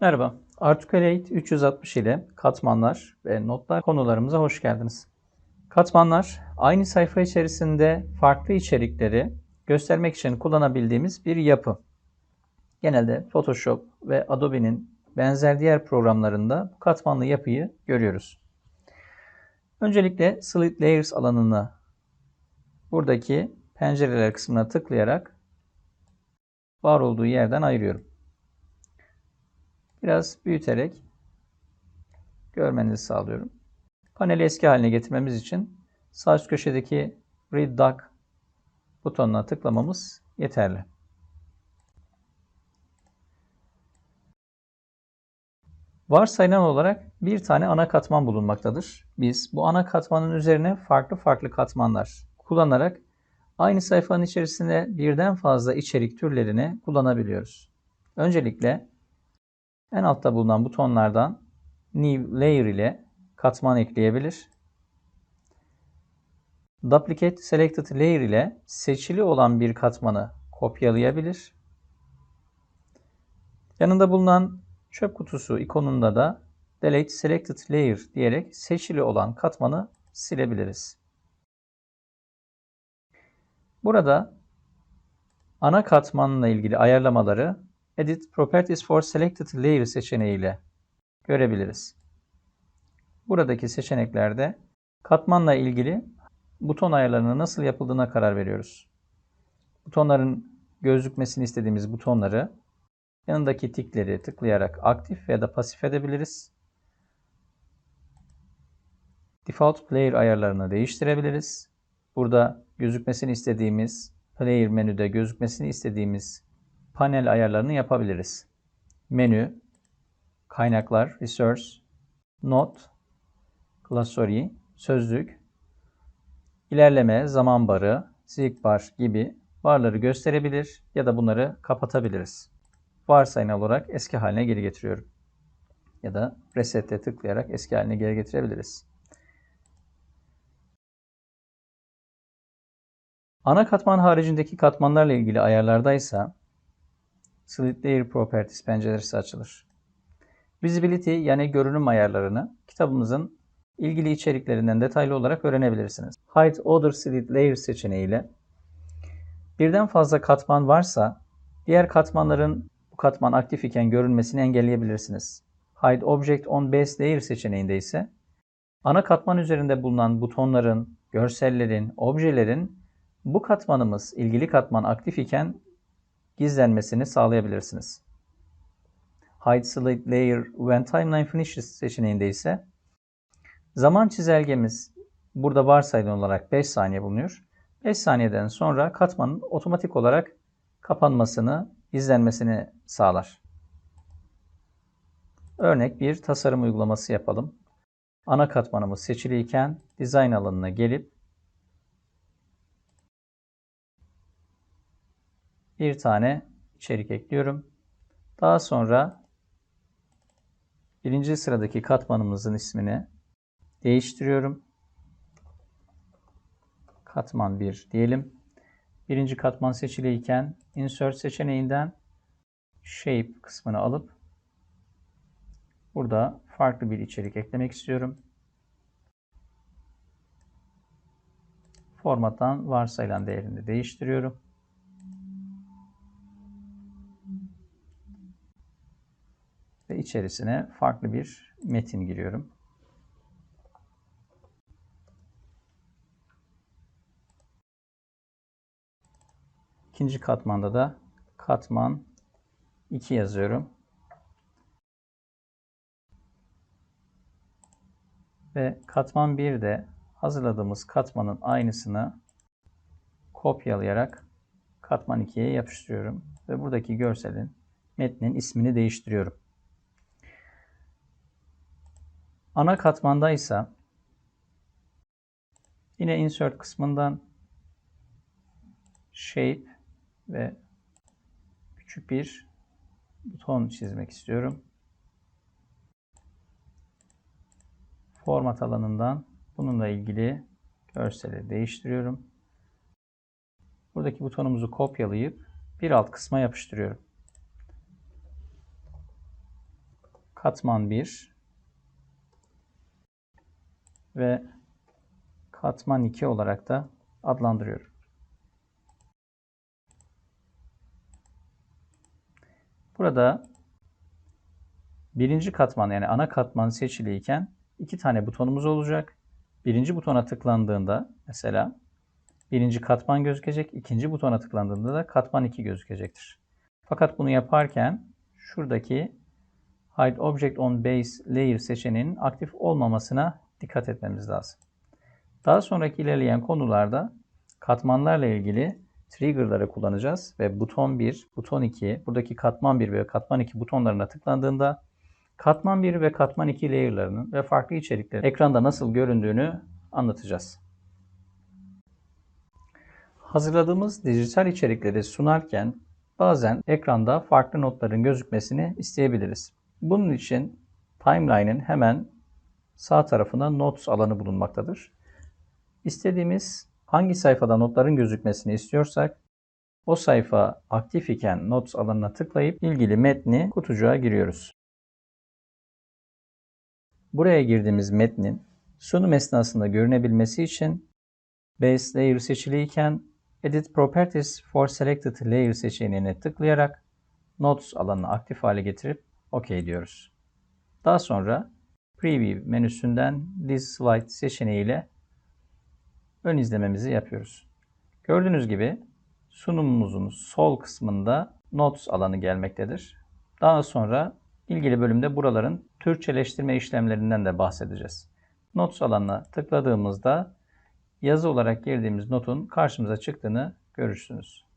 Merhaba, Articulate 360 ile katmanlar ve notlar konularımıza hoş geldiniz. Katmanlar, aynı sayfa içerisinde farklı içerikleri göstermek için kullanabildiğimiz bir yapı. Genelde Photoshop ve Adobe'nin benzer diğer programlarında bu katmanlı yapıyı görüyoruz. Öncelikle Split Layers alanını buradaki pencereler kısmına tıklayarak var olduğu yerden ayırıyorum. Biraz büyüterek görmenizi sağlıyorum. Paneli eski haline getirmemiz için sağ üst köşedeki Read Dock butonuna tıklamamız yeterli. Varsayılan olarak bir tane ana katman bulunmaktadır. Biz bu ana katmanın üzerine farklı farklı katmanlar kullanarak aynı sayfanın içerisinde birden fazla içerik türlerini kullanabiliyoruz. Öncelikle en altta bulunan butonlardan New Layer ile katman ekleyebilir. Duplicate Selected Layer ile seçili olan bir katmanı kopyalayabilir. Yanında bulunan çöp kutusu ikonunda da Delete Selected Layer diyerek seçili olan katmanı silebiliriz. Burada ana katmanla ilgili ayarlamaları Edit Properties for Selected Layer seçeneğiyle görebiliriz. Buradaki seçeneklerde katmanla ilgili buton ayarlarının nasıl yapıldığına karar veriyoruz. Butonların gözükmesini istediğimiz butonları yanındaki tikleri tıklayarak aktif ya da pasif edebiliriz. Default Player ayarlarını değiştirebiliriz. Burada gözükmesini istediğimiz Player menüde gözükmesini istediğimiz panel ayarlarını yapabiliriz. Menü, kaynaklar, resource, not, glossary, sözlük, ilerleme, zaman barı, zik bar gibi barları gösterebilir ya da bunları kapatabiliriz. Varsayılan olarak eski haline geri getiriyorum. Ya da reset'e tıklayarak eski haline geri getirebiliriz. Ana katman haricindeki katmanlarla ilgili ayarlardaysa Split Layer Properties penceresi açılır. Visibility yani görünüm ayarlarını kitabımızın ilgili içeriklerinden detaylı olarak öğrenebilirsiniz. Hide Other Split Layer seçeneğiyle birden fazla katman varsa diğer katmanların bu katman aktif iken görünmesini engelleyebilirsiniz. Hide Object on Base Layer seçeneğinde ise ana katman üzerinde bulunan butonların, görsellerin, objelerin bu katmanımız ilgili katman aktif iken gizlenmesini sağlayabilirsiniz. Hide Select Layer When Timeline Finishes seçeneğinde ise zaman çizelgemiz burada varsayılan olarak 5 saniye bulunuyor. 5 saniyeden sonra katmanın otomatik olarak kapanmasını, gizlenmesini sağlar. Örnek bir tasarım uygulaması yapalım. Ana katmanımız seçiliyken Design alanına gelip bir tane içerik ekliyorum. Daha sonra birinci sıradaki katmanımızın ismini değiştiriyorum. Katman 1 diyelim. Birinci katman seçiliyken Insert seçeneğinden Shape kısmını alıp burada farklı bir içerik eklemek istiyorum. Formattan varsayılan değerini değiştiriyorum. İçerisine farklı bir metin giriyorum. İkinci katmanda da katman 2 yazıyorum. Ve katman 1'de hazırladığımız katmanın aynısını kopyalayarak katman 2'ye yapıştırıyorum. Ve buradaki görselin metnin ismini değiştiriyorum. Ana katmandaysa yine insert kısmından shape ve küçük bir buton çizmek istiyorum. Format alanından bununla ilgili görseli değiştiriyorum. Buradaki butonumuzu kopyalayıp bir alt kısma yapıştırıyorum. katman 1 ve katman 2 olarak da adlandırıyorum. Burada birinci katman yani ana katman seçiliyken iki tane butonumuz olacak. Birinci butona tıklandığında mesela birinci katman gözükecek. ikinci butona tıklandığında da katman 2 gözükecektir. Fakat bunu yaparken şuradaki Hide Object on Base Layer seçeneğinin aktif olmamasına dikkat etmemiz lazım. Daha sonraki ilerleyen konularda katmanlarla ilgili trigger'ları kullanacağız ve buton 1, buton 2, buradaki katman 1 ve katman 2 butonlarına tıklandığında katman 1 ve katman 2 layer'larının ve farklı içeriklerin ekranda nasıl göründüğünü anlatacağız. Hazırladığımız dijital içerikleri sunarken bazen ekranda farklı notların gözükmesini isteyebiliriz. Bunun için timeline'in hemen sağ tarafında notes alanı bulunmaktadır. İstediğimiz hangi sayfada notların gözükmesini istiyorsak o sayfa aktif iken notes alanına tıklayıp ilgili metni kutucuğa giriyoruz. Buraya girdiğimiz metnin sunum esnasında görünebilmesi için Base Layer seçiliyken Edit Properties for Selected Layer seçeneğine tıklayarak Notes alanını aktif hale getirip OK diyoruz. Daha sonra Preview menüsünden This Slide seçeneğiyle ön izlememizi yapıyoruz. Gördüğünüz gibi sunumumuzun sol kısmında Notes alanı gelmektedir. Daha sonra ilgili bölümde buraların Türkçeleştirme işlemlerinden de bahsedeceğiz. Notes alanına tıkladığımızda yazı olarak girdiğimiz notun karşımıza çıktığını görürsünüz.